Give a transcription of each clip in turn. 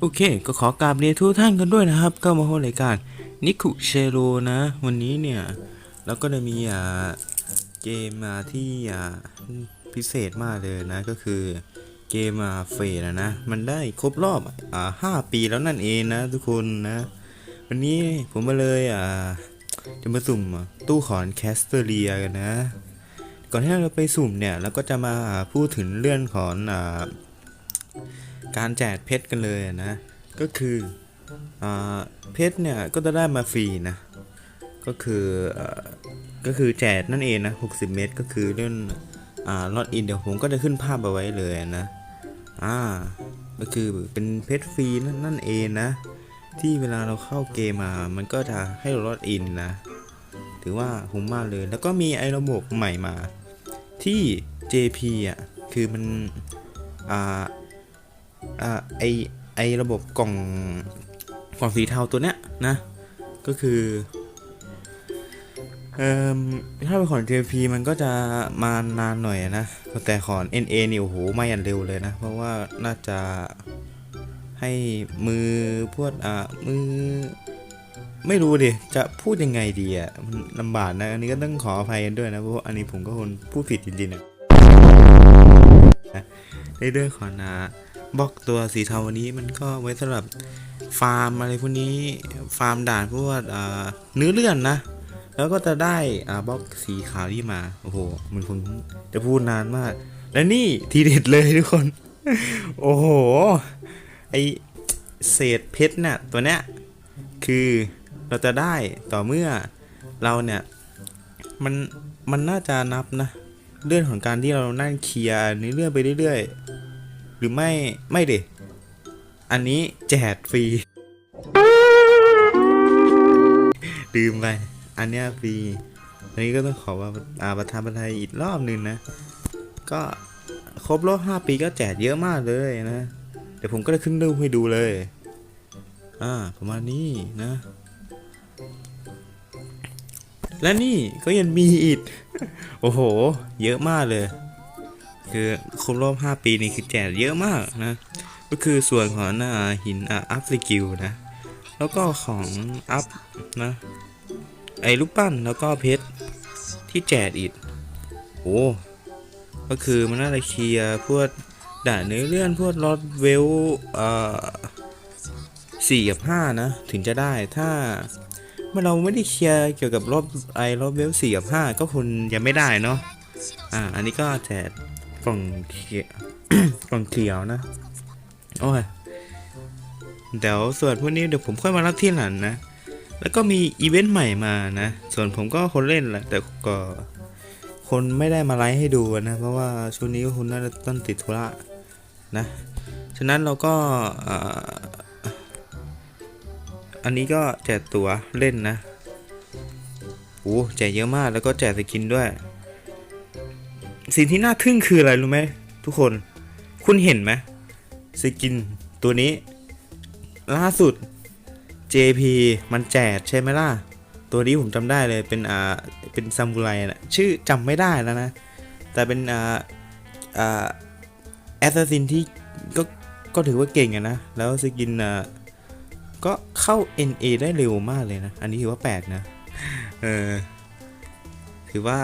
โอเค ก็ขอกราบเรียนทุกท่านกันด้วยนะครับ ก็มาพบรายการนิคุเชโรนะ วันนี้เนี่ยเราก็จะมีอ่าเกมมาที่อ่าพิเศษมากเลยนะ ก็คือเกมอ่าเฟดนะนะ มันได้ครบรอบอ่าห้าปีแล้วนั่นเองนะ ทุกคนนะ วันนี้ผมมาเลยอ่าจะมาสุ่มตู้ขอนแคสเตอเรียกันนะ ก่อนที่เราจะไปสุ่มเนี่ยเราก็จะมาพูดถึงเรื่องของอ่า การแจกเพชรกันเลยนะ ก็คืออเพชรเนี่ยก็จะได้มาฟรีนะ ก็คืออก็คือแจกนั่นเองนะ 60 เม็ดก็คือเรื่องอ่าลอดอินเดี๋ยวผมก็จะขึ้นภาพเอาไว้เลยนะ อ่า ก็คือเป็นเพชรฟรีนั่นนั่นเองนะ ที่เวลาเราเข้าเกมมา มันก็จะให้เราลอดอินนะ ถือว่าคุ้มมากเลย แล้วก็มีไอ้ระบบใหม่มา ที่ JP อะ คือมัน อ่า อ่าไอไอระบบกล่องกล่องสีเทาตัวเนี้ยนะ ก็คือเอ่อถ้าเป็นของ JP มันก็จะมานานหน่อยนะ แต่ของ NA นี่โอ้โหมาอย่างเร็วเลยนะ เพราะว่าน่าจะให้มือพวดอ่ามือ ไม่รู้ดิ จะพูดยังไงดีอะมันลำบากนะ อันนี้ก็ต้องขออภัยกันด้วยนะ เพราะว่าอันนี้ผมก็คนพูดผิดจริงๆนะในเรื่องของนะ บล็อกตัวสีเทาวันนี้มันก็ไว้สำหรับฟาร์มอะไรพวกนี้ฟาร์มด่านพวกอ่าเนื้อเลื่อนนะ แล้วก็จะได้อ่าบล็อกสีขาวที่มา โอ้โหมันคงจะพูดนานมาก และนี่ทีเด็ดเลยทุกคน โอ้โห ไอเศษเพชรเนี่ยตัวเนี้ยคือเราจะได้ต่อเมื่อเราเนี่ยมันมันน่าจะนับนะ เรื่องของการที่เรานั่งเคลียร์ในเรื่องไปเรื่อย หรือไม่ไม่เดอันนี้แจกฟรีลืมไป อันเนี้ยฟรีอันนี้ก็ต้องขอว่าอาประธานประทายอีกรอบหนึ่งนะ ก็ครบรอบ5ปีก็แจกเยอะมากเลยนะ เดี๋ยวผมก็จะขึ้นรูปให้ดูเลย อ่าประมาณนี้นะ และนี่ก็ยังมีอีก โอ้โห เยอะมากเลย คือครบรอบ 5 ปีนี่คือแจกเยอะมากนะ ก็คือส่วนของอ่าหินอ,อัพสกิลนะ แล้วก็ของอัพนะ ไอ้รูปปั้นแล้วก็เพชรที่แจกอีกโอ้ก็คือมันน่าจะเคลียร์พวกด่านเนื้อเลื่อนพวกลอดเวลเอ่อสี่กับห้านะ ถึงจะได้ถ้าเมื่อเราไม่ได้เคลียร์เกี่ยวกับรอบไอรอบเวลสี่กับห้าก็คงยังไม่ได้เนาะอ่าอันนี้ก็แจก กล่องเขียวกล่องเขียวนะ โอ้ย เดี๋ยวส่วนพวกนี้เดี๋ยวผมค่อยมารับที่หลังนะ แล้วก็มีอีเวนต์ใหม่มานะ ส่วนผมก็คนเล่นแหละ แต่ก็คนไม่ได้มาไลฟ์ให้ดูนะ เพราะว่าช่วงนี้คุณน่าจะต้องติดธุระนะ ฉะนั้นเราก็ออันนี้ก็แจกตั๋วเล่นนะโอ้แจกเยอะมากแล้วก็แจกสกินด้วย สิ่งที่น่าทึ่งคืออะไรรู้ไหมทุกคน คุณเห็นไหมสกินตัวนี้ ล่าสุด JP มันแจกใช่ไหมล่ะ ตัวนี้ผมจำได้เลยเป็นอ่าเป็นซามูไรนะชื่อจำไม่ได้แล้วนะ แต่เป็นอ่าอ่าแอสซัสซินที่ก็ก็ถือว่าเก่งอะนะ แล้วสกินอ่าก็เข้า NA ได้เร็วมากเลยนะ อันนี้ถือว่าแปลกนะ เออ ถือว่า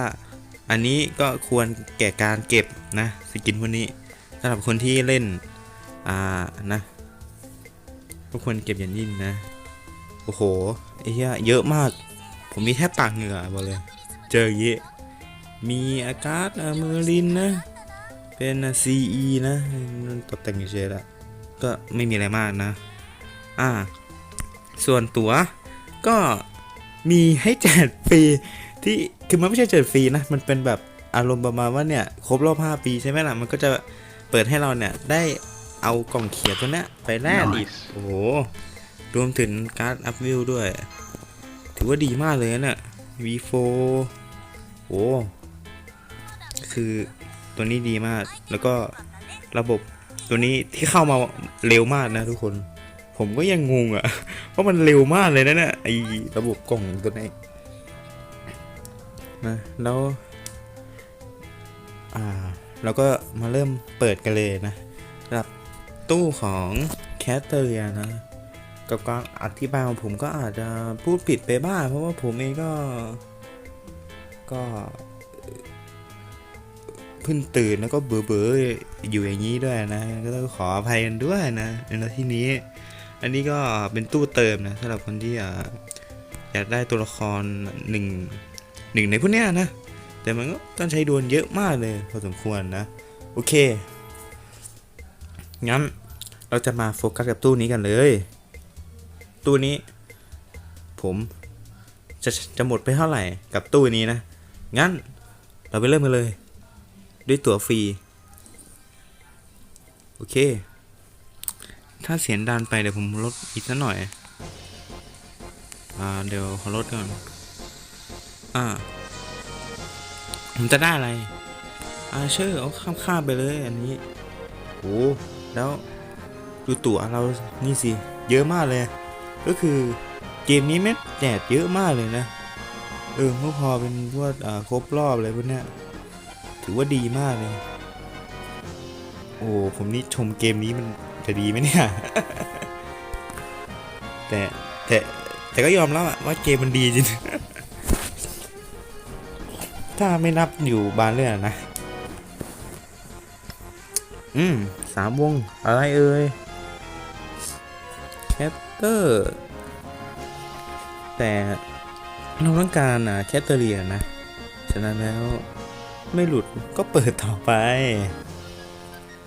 อันนี้ก็ควรแก่การเก็บนะสกินพวกนี้สำหรับคนที่เล่นอ่านะก็ควรเก็บอย่างยิ่งนะ โอ้โหไอ้เหี้ยเยอะมาก ผมมีแทบปากเหงื่อบอกเลย เจอเยอะมีอากาศเมอรินนะ เป็นซีอีนะมันตกแต่งเฉยๆละก็ไม่มีอะไรมากนะ อ่า ส่วนตั๋วก็มีให้แจกฟรีที่ คือมันไม่ใช่แจกฟรีนะ มันเป็นแบบอารมณ์ประมาณว่าเนี่ยครบรอบ 5 ปีใช่ไหมล่ะ มันก็จะเปิดให้เราเนี่ยได้เอากล่องเขียวตัวเนี้ยไปแลกอีก โอ้โห รวมถึงการ์ดอัพวิวด้วย ถือว่าดีมากเลยนะเนี่ย V4 โอ้คือตัวนี้ดีมาก แล้วก็ระบบตัวนี้ที่เข้ามาเร็วมากนะทุกคน ผมก็ยังงงอะ่ะ เพราะมันเร็วมากเลยนะเนี่ยไอระบบกล่องตัวนี้ นะแล้วอ่าเราก็มาเริ่มเปิดกันเลยนะสำหรับตู้ของแคแคสเตอร์เรียนะกับการอธิบายของผมก็อาจจะพูดผิดไปบ้างเพราะว่าผมเองก็ ก็เพิ่งตื่นแล้วก็เบื่อเบื่อๆอยู่อย่างนี้ด้วยนะ ก็ต้องขออภัยกันด้วยนะในที่นี้ อันนี้ก็เป็นตู้เติมนะสำหรับคนที่อยากได้ตัวละครหนึ่ง หนึ่งในพวกเนี้ยนะ แต่มันก็ต้องใช้ดวลเยอะมากเลยพอสมควรนะ โอเค งั้นเราจะมาโฟกัสกับตู้นี้กันเลย ตู้นี้ ผมจะจะหมดไปเท่าไหร่กับตู้นี้นะ งั้นเราไปเริ่มกันเลย ด้วยตั๋วฟรี โอเค ถ้าเสียงดันไปเดี๋ยวผมลดอีกสักหน่อย อ่าเดี๋ยวขอลดก่อน อ่า ผมจะได้อะไร อาเชอร์เอาข้ามข้ามๆไปเลยอันนี้โอ้แล้วดูตั๋วเรานี่สิ เยอะมากเลย ก็คือเกมนี้แม่งแจกเยอะมากเลยนะ เออเมื่อพอเป็นพวกอ่าครบรอบอะไรพวกเนี้ยถือว่าดีมากเลย โอ้ผมนี่ชมเกมนี้มันจะดีไหมเนี่ย แต่แต่แต่ก็ยอมรับอะว่าเกมมันดีจริง ถ้าไม่นับอยู่บานเรื่องนะ อืมสามวง อะไรเอ่ยแคตเตอร์ แต่เราต้องการอะแคตเตอรียนะ ฉะนั้นแล้วไม่หลุดก็เปิดต่อไป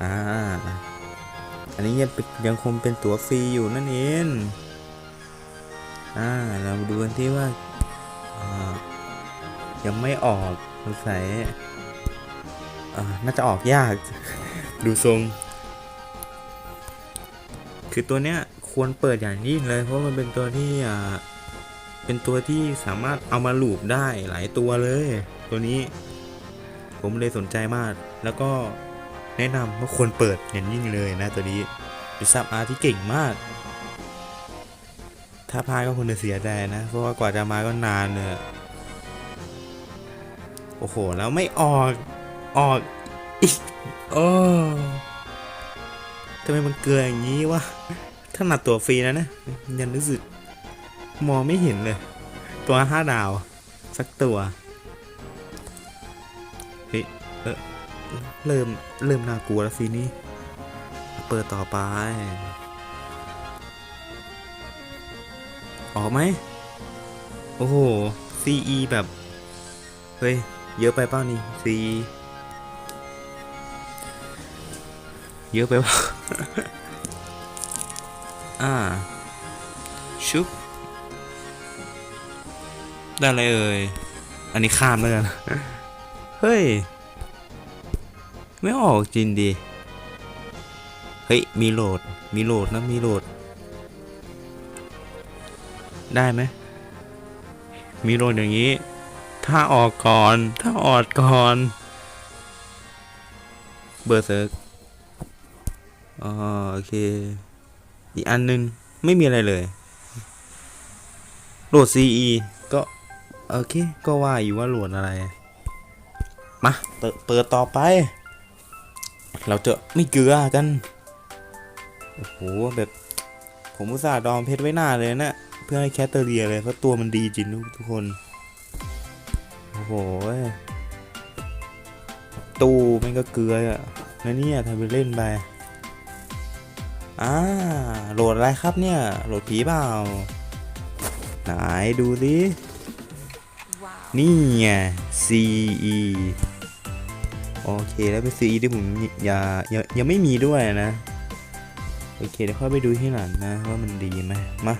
อ่า อันนี้ยังเป็นยังคงเป็นตั๋วฟรีอยู่นั่นเอง อ่า เรามาดูกันที่ว่าอ่า ยังไม่ออกสงสัยอ่น่าจะออกยาก ดูทรง คือตัวเนี้ยควรเปิดอย่างยิ่งเลย เพราะมันเป็นตัวที่อ่าเป็นตัวที่สามารถเอามาลูปได้หลายตัวเลย ตัวนี้ ผมเลยสนใจมาก แล้วก็แนะนำว่าควรเปิดอย่างยิ่งเลยนะตัวนี้เป็นซับอาร์ที่เก่งมาก ถ้าพลาดก็คงจะเสียใจนะ เพราะว่ากว่าจะมาก็นานเลย โอ้โห แล้วไม่ออก ออกอีกโอ้ทำไมมันเกลืออย่างนี้วะถ้าหนัดตัวฟรีนะนะยังรู้สึกมองไม่เห็นเลย ตัวห้าดาว สักตัวเฮ้ยเออเริ่ม เริ่มน่ากลัวแล้วซีนี้ เปิดต่อไป ออกไหม โอ้โห CE แบบ เฮ้ย เยอะไปเปล่านี่ CE เยอะไปเปล่าอ่า ชุบ ได้อะไรเอ่ย อันนี้ข้ามแล้วกัน เฮ้ย ไม่ออกจริงดิเฮ้ย มีโหลด มีโหลดนะ มีโหลด ได้ไหม มีโหลดอย่างนี้ ถ้าออกก่อน ถ้าออดก่อน เบอร์เซิร์กอ๋อโอเค อีกอันหนึง ไม่มีอะไรเลยโหลด CE ก็ โอเค ก็ว่าอยู่ว่าโหลดอะไร มาเปิดต่อไป เราจะไม่เกลือกัน โอ้โห แบบ ผมอุตส่าห์ดองเพชรไว้หน้าเลยนะ เพื่อให้แคทเตอเรียเลย เพราะตัวมันดีจริงทุกคน โอ้โหตู้มันก็เกลืออะแล้วเนี่ยทำไปเล่นไปอ่าโหลดอะไรครับเนี่ย โหลดผีเปล่า ไหนดูสินี่ไง CE โอเคแล้วเป็น CE ที่ผมอย่ายังยังไม่มีด้วยนะ โอเคเดี๋ยวค่อยไปดูที่หลังนะ ว่ามันดีไหมมา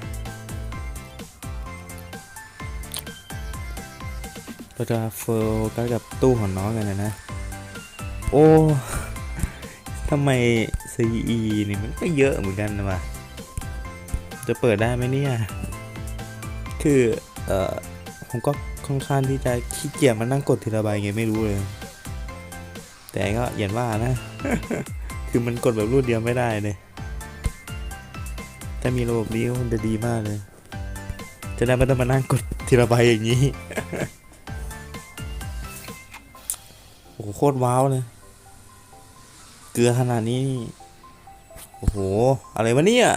เราจะโฟกัสกับตู้ของน้องกันนะนะ โอ้ทำไม CE นี่มันก็เยอะเหมือนกันนะวะจะเปิดได้ไหมเนี่ย คือ เอ่อ ผมก็ค่อนข้างที่จะขี้เกียจมานั่งกดทีละใบไงไม่รู้เลย แต่ก็อย่างว่านะ คือมันกดแบบรวดเดียวไม่ได้เลย ถ้ามีระบบนี้ก็คงจะดีมากเลย จะได้ไม่ต้องมานั่งกดทีละใบอย่างนี้ โคตรว้าวเลย เกลือขนาดนี้ โอ้โห อะไรวะเนี่ย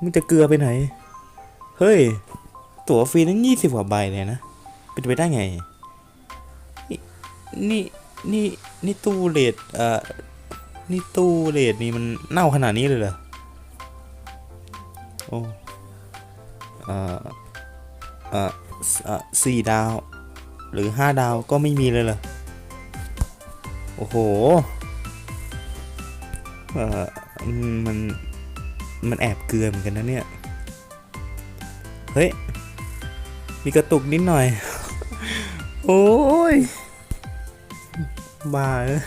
มึงจะเกลือไปไหน เฮ้ย ตั๋วฟรีตั้งยี่สิบกว่าใบเลยนะ เป็นไปได้ไงนี่นี่นี่นี่ตู้เลดเอ่อ นี่ตู้เลดนี่มันเน่าขนาดนี้เลยเหรอ โอ้ เอ่อ เอ่อสเอ่อสี่ดาว หรือห้าดาวก็ไม่มีเลยเหรอ โอ้โห เอ่ออืมมัน มันแอบเกลือเหมือนกันนะเนี่ย เฮ้ย มีกระตุกนิดหน่อย โอ้ยบ้าเอ้ย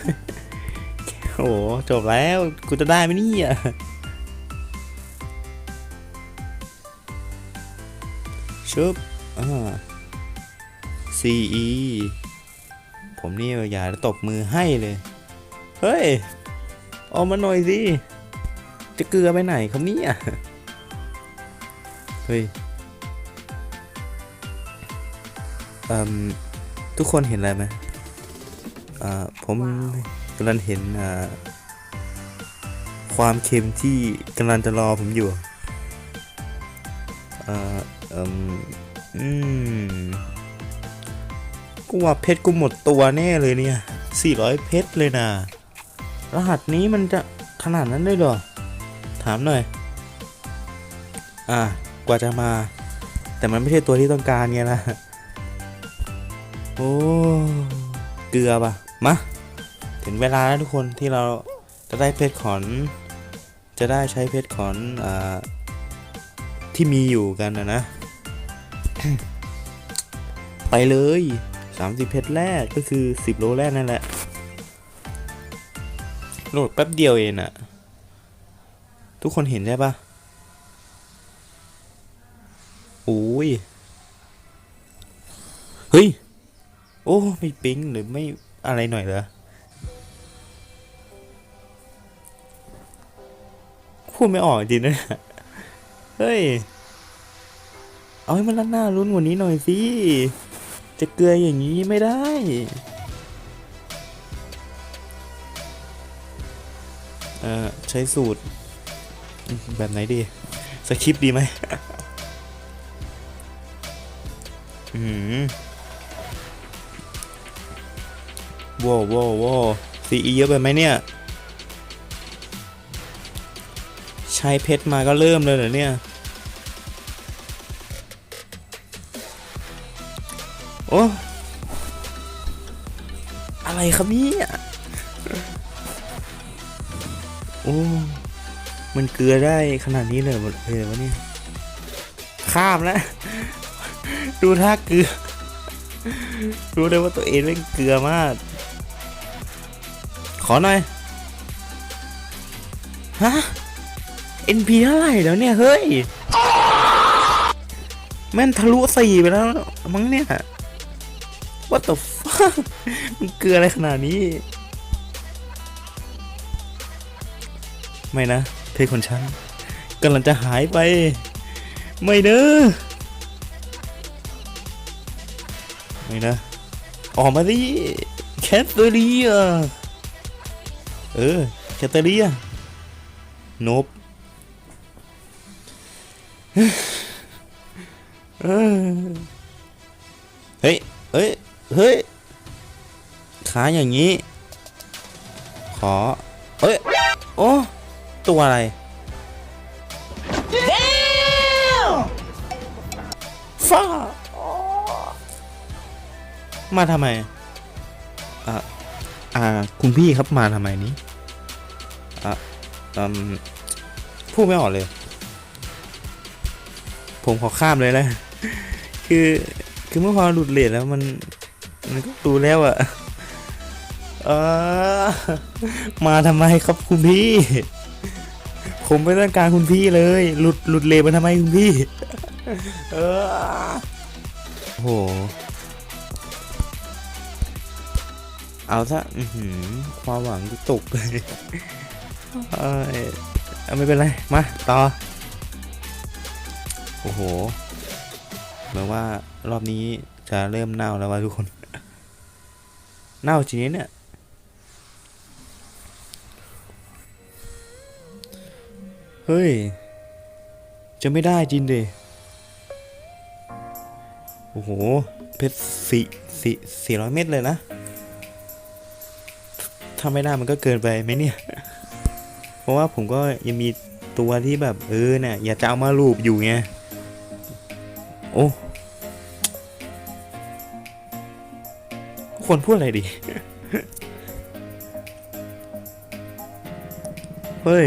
โอ้โห จบแล้ว กูจะได้ไหมเนี่ยชุบอ่า CE ผมนี่อยากจะตบมือให้เลย เฮ้ย ออกมาหน่อยสิ จะเกลือไปไหนครับเนี่ยเฮ้ยทุกคนเห็นอะไรไหมอ่าผมกำลังเห็นความเค็มที่กำลังจะรอผมอยู่อ่าเอ่มอืม กูว่าเพชรกูหมดตัวแน่เลยเนี่ย 400 เพชรเลยนะ รหัสนี้มันจะขนาดนั้นเลยหรอ ถามหน่อย อะ กว่าจะมา แต่มันไม่ใช่ตัวที่ต้องการไงนะโอ้เกลือปะมา ถึงเวลาแล้วทุกคนที่เราจะได้เพชรขอน จะได้ใช้เพชรขอนอ่าที่มีอยู่กันนะนะ ไปเลย 30 เพชรแรกก็คือ 10 โลแรกนั่นแหละ โหลดแป๊บเดียวเองอะทุกคนเห็นใช่ปะโอ้ย เฮ้ย โอ้ ไม่ปิ๊งหรือไม่อะไรหน่อยเหรอพูดไม่ออกจริงนะ เฮ้ย เอาให้มันล้านหน้ารุ้นกว่านี้หน่อยสิ จะเกลืออย่างนี้ไม่ได้ เอ่อ ใช้สูตร แบบไหนดี สคริปต์ดีไหมอืมว้าวว้าวว้าวซีอีเยอะไปไหมเนี่ย ใช้เพชรมาก็เริ่มเลยเหรอเนี่ย โอ้อะไรครับเนี่ยโอ้ มันเกลือได้ขนาดนี้เลยหรอเลยวะเนี่ย ข้ามแล้ว ดูท่าเกลือ รู้เลยว่าตัวเองเป็นเกลือมาก ขอหน่อย ฮะ NP เท่าไหร่แล้วเนี่ย เฮ้ย แม่นทะลุสี่ไปแล้วมั้งเนี่ย What the fuck มันเกลืออะไรขนาดนี้ ไม่นะ เพศของฉันกำลังจะหายไป ไม่เนอไม่นะ ออกมาดิแคทเตอรียเออแคทเตอรียนบเออเฮ้ยเฮ้ย เฮ้ยขาอย่างนี้ ขอ เอ้ย โอ้ ตัวอะไร ฟ้า มาทำไม อ่าอ่า คุณพี่ครับมาทำไมนี้ อะอืมพูดไม่ออกเลย ผมขอข้ามเลยนะ คือ คือเมื่อพอหลุดเลทแล้วมัน มันก็รู้แล้วอะเออมาทำไมครับคุณพี่ ผมไม่ต้องการคุณพี่เลย หลุดหลุดเลมาทำไมคุณพี่ เออโอ้โหเอาซะอือหือความหวังตกเลยเอยเอไม่เป็นไร มา ต่อ โอ้โหเหมือนว่ารอบนี้จะเริ่มเน่าแล้วว่าทุกคน เน่าจริงเนี่ยเฮ้ย จะไม่ได้จริงดิโอ้โห เพชรสี่สี่สี่ร้อยเมตรเลยนะ ถ้าไม่ได้มันก็เกินไปไหมเนี่ย เพราะว่าผมก็ยังมีตัวที่แบบ เออเนี่ยอย่าจะเอามาลูบอยู่ไง โอ้ ควรพูดอะไรดี เฮ้ย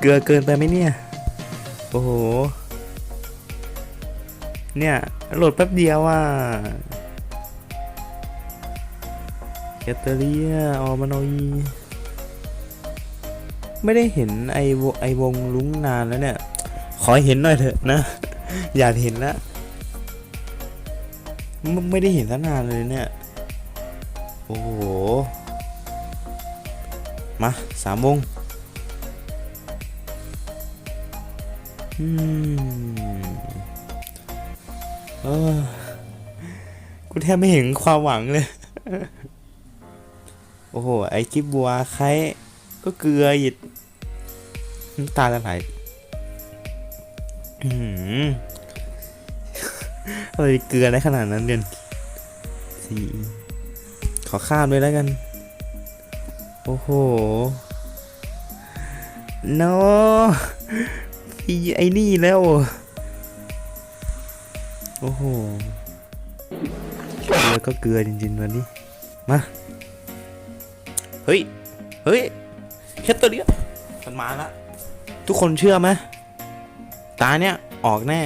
เกลือเกินไปไหมเนี่ย โอ้โห เนี่ยโหลดแป๊บเดียวอะแคตเตอรียออมานอยไม่ได้เห็นไอวไอวงลุ้งนานแล้วเนี่ย ขอเห็นหน่อยเถอะนะ อยากเห็นละไม่ได้เห็นตั้งนานเลยเนี่ย อ้โห มาสามวงอืมเออกูแทบไม่เห็นความหวังเลย โอ้โห ไอคลิปบัวใครก็เกลือหยิดน้ำตาละไหลอืมอะไรเกลือได้ขนาดนั้นเรียนสี่ ขอข้ามด้วยแล้วกัน โอ้โห no อีไอ้นี่แล้ว โอ้โหเกลือก็เกลือจริงๆวันนี้ มา เฮ้ย เฮ้ยแค่ตัวเดียวมันมาละ ทุกคนเชื่อไหมตาเนี่ยออกแน่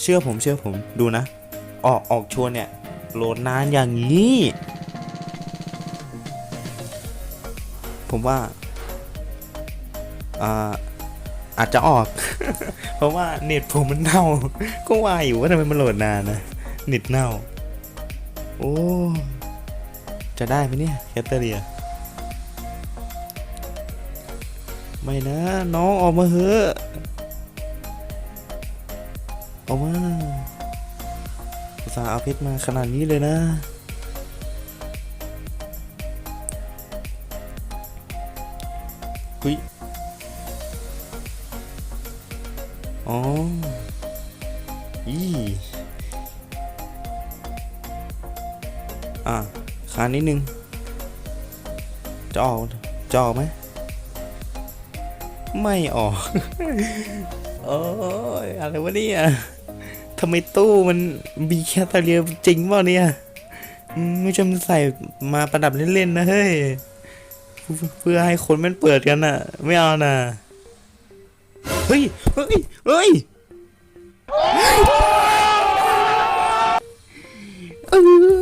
เชื่อผมเชื่อผมดูนะ ออกออกชวนเนี่ยโหลดนานอย่างนี้ ผมว่าอาอาจจะออก เพราะว่าเน็ตผมมันเน่า ก็ว่าอยู่ว่าทำไมมันโหลดนานนะ เน็ตเน่า โอ้ จะได้ไหมเนี่ยแคตเตอเรียไม่นะ น้องออกมาเถอะออกมาอุตส่าห์เอาเพชรมาขนาดนี้เลยนะ ดนึงจะออกจะออกไหมไม่ออก โอ้ยอะไรวะเนี่ยทำไมตู้มันมีแคตาเลียจริงเปล่าเนี่ยอืมไม่ใช่มันใส่มาประดับเล่นๆนะเฮ้ย เพื่อให้คนมันเปิดกันน่ะ ไม่เอานะเฮ้ย เฮ้ย เฮ้ยเออ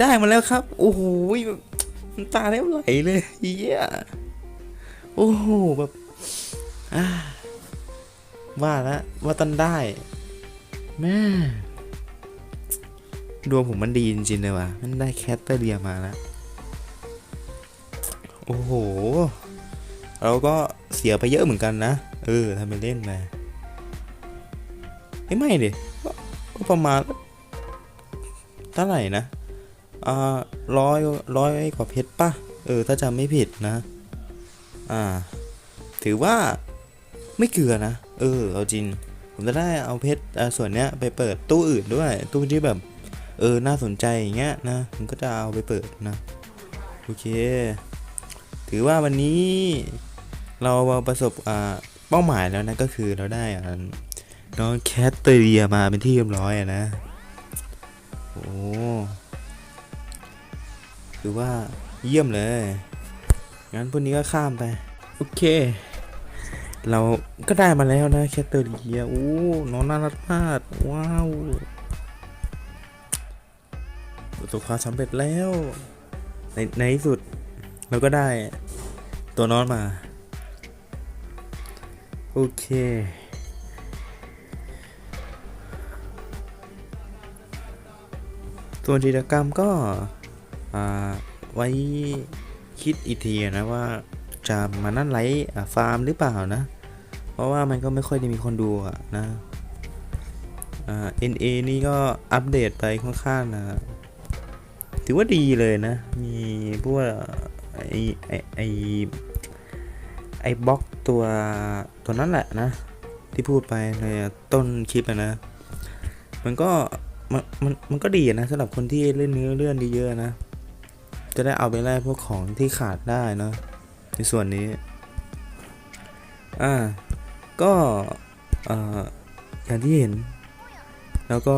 ได้มาแล้วครับ โอ้โหแบบน้ำตาแทบไหลเลยเฮียโอ้โหแบบอ่าว่าแล้วว่าตันได้แม่ดวงผมมันดีจริงๆเลยว่ะ มันได้แคตเตอร์เรียมาแล้ว โอ้โห เราก็เสียไปเยอะเหมือนกันนะ เออทำไปเล่นมาเอ้ยไม่ดิก็ก็ประมาณเท่าไหร่นะ อ่าร้อยร้อยกว่าเพชรป่ะ เออ ถ้าจำไม่ผิดนะ อ่า ถือว่าไม่เกลือนะ เออ เอาจริง ผมจะได้เอาเพชรอ่าส่วนเนี้ยไปเปิดตู้อื่นด้วย ตู้ที่แบบ เออ น่าสนใจอย่างเงี้ยนะ ผมก็จะเอาไปเปิดนะ โอเค ถือว่าวันนี้เราประสบอ่าเป้าหมายแล้วนะ ก็คือเราได้อ่าน้องแคทเตอเรียมาเป็นที่เรียบร้อยอะนะ โอ้ ถือว่าเยี่ยมเลย งั้นพวกนี้ก็ข้ามไป โอเค เราก็ได้มาแล้วนะแคทเตอร์เรียโอ้น้องน่ารักมากว้าวประสบความสำเร็จแล้ว ในในที่สุด เราก็ได้ตัวน้องมา โอเคส่วนกิจกรรมก็ ไว้คิดอีกทีนะว่าจะมานั่นไลฟ์ฟาร์มหรือเปล่านะ เพราะว่ามันก็ไม่ค่อยได้มีคนดูอะนะเอ่า NA นี่ก็อัปเดตไปค่อนข้างนะถือว่าดีเลยนะ มีพวกไอไอไอไอบล็อกตัวตัวนั้นแหละนะ ที่พูดไปในต้นคลิปนะ มันก็มันมันมันก็ดีนะสำหรับคนที่เล่นเนื้อเลื่อนดีเยอะๆนะ จะได้เอาไปแลกพวกของที่ขาดได้เนอะในส่วนนี้ อ่า ก็เอ่ออย่างที่เห็น แล้วก็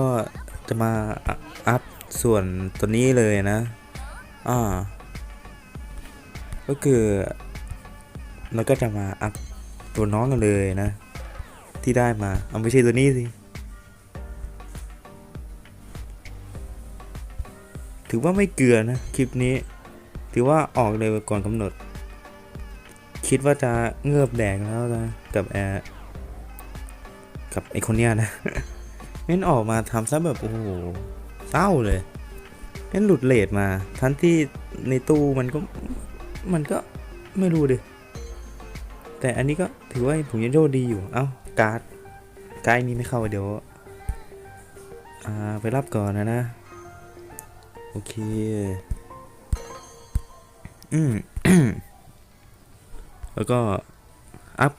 จะมาอัอัพส่วนตัวนี้เลยนะ อ่า ก็คือเราก็จะมาอัพตัวน้องกันเลยนะ ที่ได้มา เอาไม่ใช่ตัวนี้สิ ถือว่าไม่เกลือนะ คลิปนี้ ถือว่าออกเลยก่อนกำหนด คิดว่าจะเงือบแดกแล้วนะกับแอร์กับไอคนเนี้ยนะงั้นออกมาทำซะแบบโอ้โหเศร้าเลยงั้นหลุดเลทมา ทั้งที่ในตู้มันก็มันก็ไม่รู้ดิ แต่อันนี้ก็ถือว่าผมยังโชคดีอยู่ เอ้า การ์ดการ์ดนี้ไม่เข้าเดี๋ยว อ่า ไปรับก่อนนะนะ โอเค อืมแล้วก็ อัพ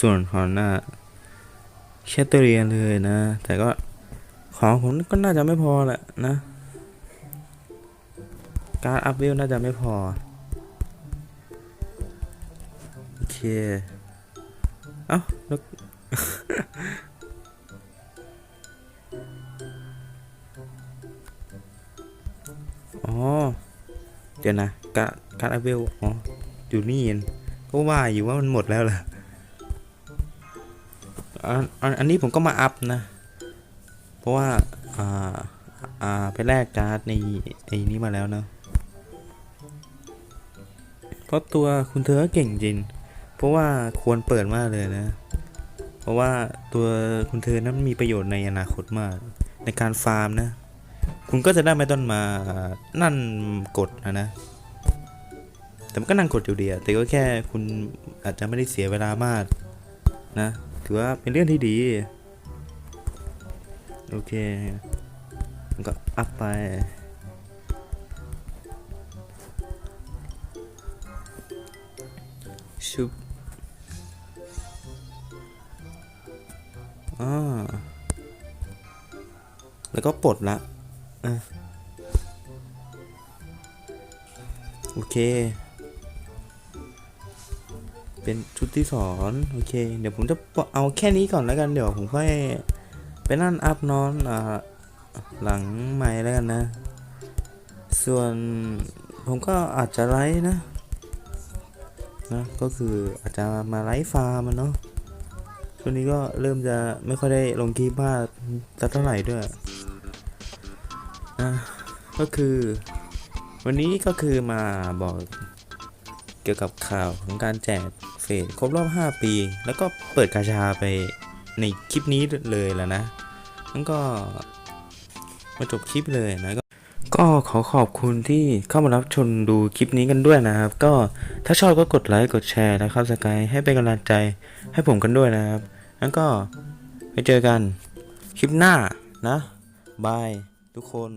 ส่วนของหน้าแคตเตอรียเลยนะ แต่ก็ของผมก็น่าจะไม่พอแหละนะ การอัพเวลน่าจะไม่พอ โอเค เอ้าแล้ว ดี๋ยวนะการการอเวลอ๋ออยู่นี่เองก็ว่าอยู่ว่ามันหมดแล้วล่ะอันอันนี้ผมก็มาอัพนะ เพราะว่า อ่า อ่า ไปแลกการ์ดในไอ้นี้มาแล้วเนอะเพราะตัวคุณเธอเก่งจริง เพราะว่าควรเปิดมากเลยนะ เพราะว่าตัวคุณเธอนั้นมีประโยชน์ในอนาคตมาก ในการฟาร์มนะ คุณก็จะได้ไม่ต้องมานั่นกดนะนะ แต่มันก็นั่งกดอยู่ดีอะแต่ก็แค่คุณอาจจะไม่ได้เสียเวลามากนะ ถือว่าเป็นเรื่องที่ดี โอเคมันก็อัพไปชุบอ่าแล้วก็ปลดละ อะโอเค เป็นชุดที่สอนโอเค เดี๋ยวผมจะเอาแค่นี้ก่อนแล้วกันเดี๋ยวผมค่อยไปนั่นอัพนอนอ่าหลังใหม่แล้วกันนะ ส่วนผมก็อาจจะไลฟ์นะนะก็คืออาจจะมาไลฟ์ฟาร์มมันเนาะช่วงนี้ก็เริ่มจะไม่ค่อยได้ลงคลิปมากสักเท่าไหร่ด้วย นะก็คือ วันนี้ก็คือมาบอกเกี่ยวกับข่าวของการแจกเฟสครบรอบ 5 ปี แล้วก็เปิดกาชาไปในคลิปนี้เลยแล้วนะนั่นก็มาจบคลิปเลยนะก็ก็ขอขอบคุณที่เข้ามารับชมดูคลิปนี้กันด้วยนะครับ ก็ถ้าชอบก็กดไลค์กดแชร์นะครับสกายให้เป็นกำลังใจให้ผมกันด้วยนะครับ แล้วก็ไปเจอกันคลิปหน้านะบาย ทุกคน